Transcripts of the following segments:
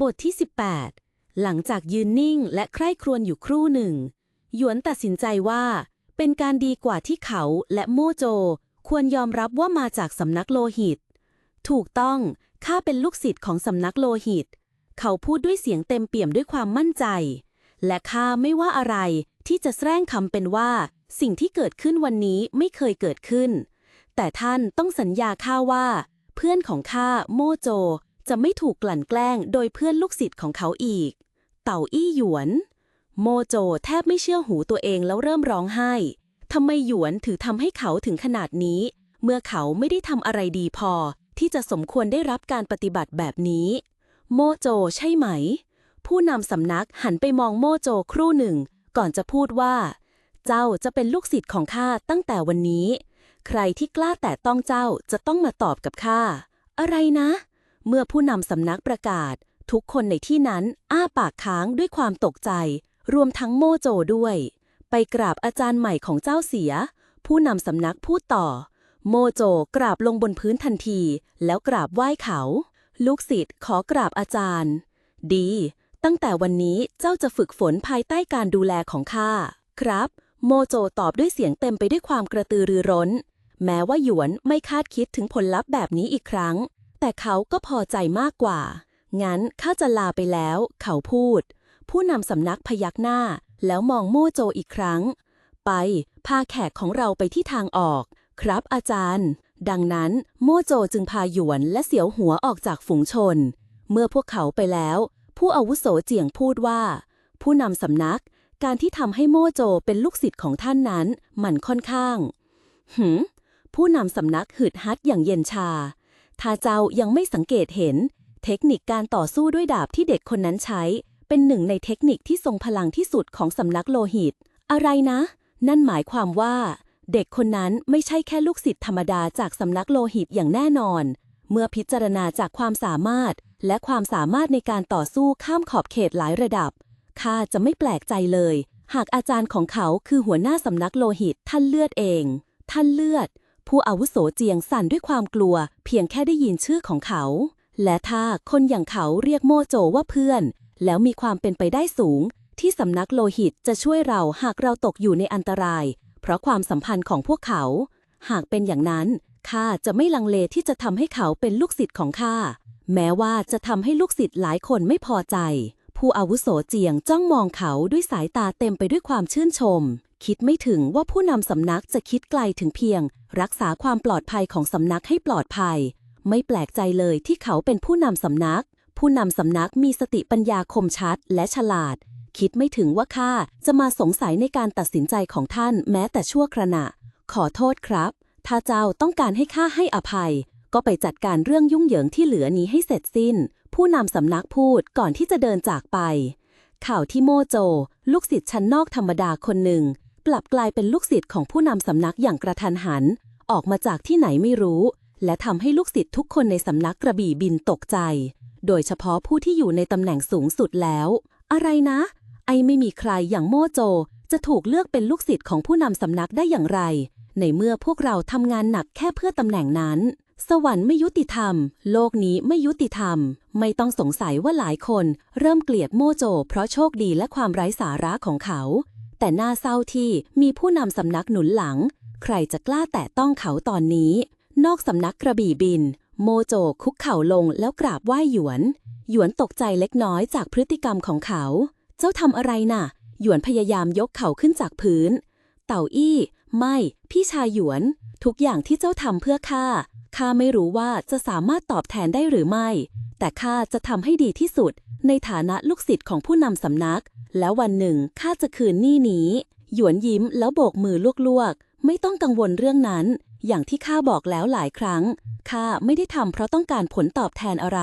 บทที่ 18 หลังจากยืนนิ่งและใคร่ครวญอยู่ครู่หนึ่ง หยวนตัดสินใจว่า เป็นการดีกว่าที่เขาและโมโจ ควรยอมรับว่ามาจากสำนักโลหิต ถูกต้องข้าเป็นลูกศิษย์ของสำนักโลหิต เขาพูดด้วยเสียงเต็มเปี่ยมด้วยความมั่นใจ และข้าไม่ว่าอะไรที่จะแสร้งคำเป็นว่า สิ่งที่เกิดขึ้นวันนี้ไม่เคยเกิดขึ้น แต่ท่านต้องสัญญาข้าว่า เพื่อนของข้าโมโจ จะไม่ถูกกลั่นแกล้งโดยเพื่อนลูกศิษย์ของเขาอีก เต่าอี้หยวน โมโจแทบไม่เชื่อหูตัวเองแล้วเริ่มร้องไห้ทำไมหยวนถือทำให้เขาถึงขนาดนี้ เมื่อเขาไม่ได้ทำอะไรดีพอ ที่จะสมควรได้รับการปฏิบัติแบบนี้ โมโจใช่ไหม ผู้นำสำนักหันไปมองโมโจครู่หนึ่ง ก่อนจะพูดว่า เจ้าจะเป็นลูกศิษย์ของข้าตั้งแต่วันนี้ ใครที่กล้าแต่ต้องเจ้าจะต้องมาตอบกับข้าอะไรนะ เมื่อผู้นำสำนักประกาศ ทุกคนในที่นั้นอ้าปากค้างด้วยความตกใจ รวมทั้งโมโจด้วย ไปกราบอาจารย์ใหม่ของเจ้าเสีย ผู้นำสำนักพูดต่อ โมโจกราบลงบนพื้นทันที แล้วกราบไหว้เขา ลูกศิษย์ขอกราบอาจารย์ ดี ตั้งแต่วันนี้เจ้าจะฝึกฝนภายใต้การดูแลของข้าครับ โมโจตอบด้วยเสียงเต็มไปด้วยความกระตือรือร้น แม้ว่าหยวนไม่คาดคิดถึงผลลัพธ์แบบนี้อีกครั้ง แต่เขาก็พอใจมากกว่า งั้นข้าจะลาไปแล้ว เขาพูด ผู้นำสำนักพยักหน้า แล้วมองโมโจอีกครั้ง ไป พาแขกของเราไปที่ทางออก ครับอาจารย์ ดังนั้นโมโจจึงพาหยวนและเสียวหัวออกจากฝูงชน เมื่อพวกเขาไปแล้ว ผู้อาวุโสเจียงพูดว่า ผู้นำสำนัก การที่ทำให้โมโจเป็นลูกศิษย์ของท่านนั้น มันค่อนข้าง หืมผู้นำสำนักหืดฮัดอย่างเย็นชา ถ้าเจ้ายังไม่สังเกตเห็น เทคนิคการต่อสู้ด้วยดาบที่เด็กคนนั้นใช้ เป็นหนึ่งในเทคนิคที่ทรงพลังที่สุดของสำนักโลหิต อะไรนะ นั่นหมายความว่า เด็กคนนั้นไม่ใช่แค่ลูกศิษย์ธรรมดาจากสำนักโลหิตอย่างแน่นอน เมื่อพิจารณาจากความสามารถ และความสามารถในการต่อสู้ข้ามขอบเขตหลายระดับข้าจะไม่แปลกใจเลย หากอาจารย์ของเขาคือหัวหน้าสำนักโลหิตท่านเลือดเอง ท่านเลือด ผู้อาวุโสเจียงสั่นด้วยความกลัว เพียงแค่ได้ยินชื่อของเขา และถ้าคนอย่างเขาเรียกโมโจว่าเพื่อน แล้วมีความเป็นไปได้สูง ที่สำนักโลหิตจะช่วยเราหากเราตกอยู่ในอันตราย เพราะความสัมพันธ์ของพวกเขา หากเป็นอย่างนั้นข้าจะไม่ลังเลที่จะทำให้เขาเป็นลูกศิษย์ของข้าแม้ว่าจะทำให้ลูกศิษย์หลายคนไม่พอใจ ผู้อาวุโสเจียงจ้องมองเขาด้วยสายตาเต็มไปด้วยความชื่นชม คิดไม่ถึงว่าผู้นำสำนักจะคิดไกลถึงเพียง รักษาความปลอดภัยของสำนักให้ปลอดภัย ไม่แปลกใจเลยที่เขาเป็นผู้นำสำนัก ผู้นำสำนักมีสติปัญญาคมชัดและฉลาด คิดไม่ถึงว่าข้าจะมาสงสัยในการตัดสินใจของท่านแม้แต่ชั่วขณะ ขอโทษครับ ถ้าเจ้าต้องการให้ข้าให้อภัย ก็ไปจัดการเรื่องยุ่งเหยิงที่เหลือนี้ให้เสร็จสิ้น ผู้นำสำนักพูดก่อนที่จะเดินจากไปข่าวที่โมโจ ลูกศิษย์ชั้นนอกธรรมดาคนหนึ่ง กลับกลายเป็นลูกศิษย์ของผู้นำสำนักอย่างกระทันหัน ออกมาจากที่ไหนไม่รู้ และทำให้ลูกศิษย์ทุกคนในสำนักกระบี่บินตกใจ โดยเฉพาะผู้ที่อยู่ในตำแหน่งสูงสุดแล้ว อะไรนะ ไอไม่มีใครอย่างโมโจ จะถูกเลือกเป็นลูกศิษย์ของผู้นำสำนักได้อย่างไร ในเมื่อพวกเราทำงานหนักแค่เพื่อตำแหน่งนั้น สวรรค์ไม่ยุติธรรม โลกนี้ไม่ยุติธรรม ไม่ต้องสงสัยว่าหลายคน เริ่มเกลียดโมโจ เพราะโชคดีและความไร้สาระของเขา แต่น่าเศร้าที่มีผู้นำสำนักหนุนหลัง ใครจะกล้าแตะต้องเขาตอนนี้ นอกสำนักกระบี่บิน โมโจคุกเข่าลงแล้วกราบไหว้หยวน หยวนตกใจเล็กน้อยจากพฤติกรรมของเขา เจ้าทำอะไรน่ะ หยวนพยายามยกเข่าขึ้นจากพื้น เต่าอี้ ไม่ พี่ชายหยวน ทุกอย่างที่เจ้าทำเพื่อข้าข้าไม่รู้ว่าจะสามารถตอบแทนได้หรือไม่ แต่ข้าจะทำให้ดีที่สุด ในฐานะลูกศิษย์ของผู้นำสำนัก แล้ววันหนึ่งข้าจะคืนหนี้นี้ หยวนยิ้มแล้วโบกมือลวกๆ ไม่ต้องกังวลเรื่องนั้น อย่างที่ข้าบอกแล้วหลายครั้ง ข้าไม่ได้ทำเพราะต้องการผลตอบแทนอะไร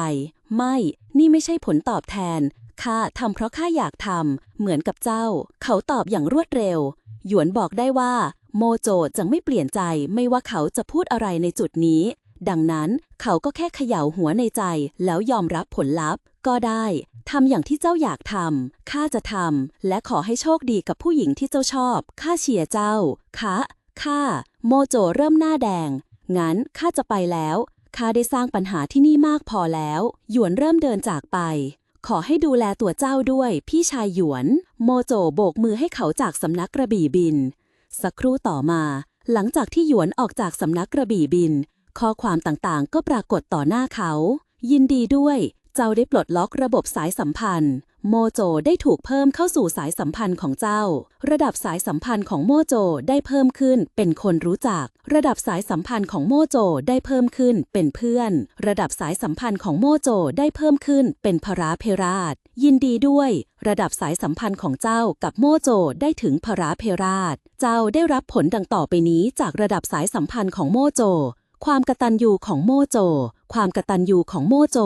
ไม่ นี่ไม่ใช่ผลตอบแทน ข้าทำเพราะข้าอยากทำ เหมือนกับเจ้า เขาตอบอย่างรวดเร็ว หยวนบอกได้ว่า โมโจจะไม่เปลี่ยนใจ ไม่ว่าเขาจะพูดอะไรในจุดนี้ ดังนั้นเขาก็แค่เขย่าหัวในใจแล้วยอมรับผลลัพธ์ ก็ได้ทำอย่างที่เจ้าอยากทำข้าจะทำและขอให้โชคดีกับผู้หญิงที่เจ้าชอบข้าเชียร์เจ้าคะข้าโมโจเริ่มหน้าแดง งั้นข้าจะไปแล้วข้าได้สร้างปัญหาที่นี่มากพอแล้ว หยวนเริ่มเดินจากไป ขอให้ดูแลตัวเจ้าด้วย พี่ชายหยวน โมโจโบกมือให้เขาจากสำนักกระบี่บิน สักครู่ต่อมา หลังจากที่หยวนออกจากสำนักกระบี่บิน ข้อความต่างๆ ก็ปรากฏต่อหน้าเขา ยินดีด้วย เจ้าได้ปลดล็อกระบบสายสัมพันธ์ โมโจได้ถูกเพิ่มเข้าสู่สายสัมพันธ์ของเจ้า ระดับสายสัมพันธ์ของโมโจได้เพิ่มขึ้นเป็นคนรู้จัก ระดับสายสัมพันธ์ของโมโจได้เพิ่มขึ้นเป็นเพื่อน ระดับสายสัมพันธ์ของโมโจได้เพิ่มขึ้นเป็นพราเพราช ยินดีด้วย ระดับสายสัมพันธ์ของเจ้ากับโมโจได้ถึงพราเพราช เจ้าได้รับผลดังต่อไปนี้จากระดับสายสัมพันธ์ของโมโจ ความกตัญญูของโมโจ ความกตัญญูของโมโจ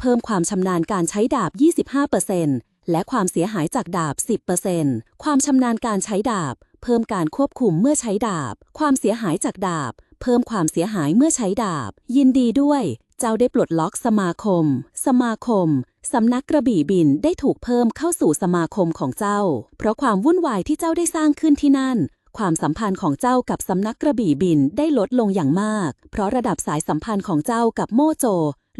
เพิ่มความชำนาญการใช้ดาบ 25%และความเสียหายจากดาบ 10%ความชำนาญการใช้ดาบ เพิ่มการควบคุมเมื่อใช้ดาบ ความเสียหายจากดาบ เพิ่มความเสียหายเมื่อใช้ดาบ ยินดีด้วย เจ้าได้ปลดล็อกสมาคม สมาคมสำนักกระบี่บินได้ถูกเพิ่มเข้าสู่สมาคมของเจ้า เพราะความวุ่นวายที่เจ้าได้สร้างขึ้นที่นั่น ความสัมพันธ์ของเจ้ากับสำนักกระบี่บินได้ลดลงอย่างมาก เพราะระดับสายสัมพันธ์ของเจ้ากับโมโจ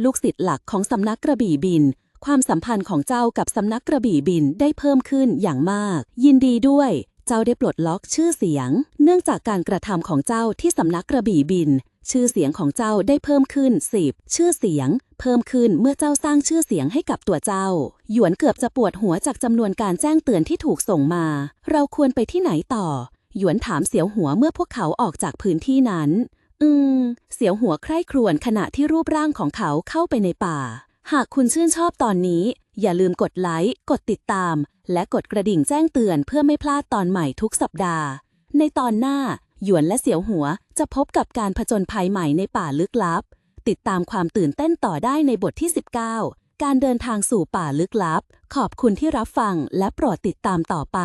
ลูกศิษย์หลักของสำนักกระบี่บิน ความสัมพันธ์ของเจ้ากับสำนักกระบี่บินได้เพิ่มขึ้นอย่างมาก ยินดีด้วย เจ้าได้ปลดล็อกชื่อเสียง เนื่องจากการกระทำของเจ้าที่สำนักกระบี่บิน ชื่อเสียงของเจ้าได้เพิ่มขึ้น10ชื่อเสียง เพิ่มขึ้นเมื่อเจ้าสร้างชื่อเสียงให้กับตัวเจ้า หยวนเกือบจะปวดหัวจากจำนวนการแจ้งเตือนที่ถูกส่งมา เราควรไปที่ไหนต่อหยวนถามเสียวหัวเมื่อพวกเขาออกจากพื้นที่นั้น อืม เสียวหัวใคร่ครวญขณะที่รูปร่างของเขาเข้าไปในป่า หากคุณชื่นชอบตอนนี้ อย่าลืมกดไลค์ กดติดตาม และกดกระดิ่งแจ้งเตือนเพื่อไม่พลาดตอนใหม่ทุกสัปดาห์ ในตอนหน้า หยวนและเสียวหัวจะพบกับการผจญภัยใหม่ในป่าลึกลับ ติดตามความตื่นเต้นต่อได้ในบทที่ 19 การเดินทางสู่ป่าลึกลับ ขอบคุณที่รับฟังและโปรดติดตามต่อไป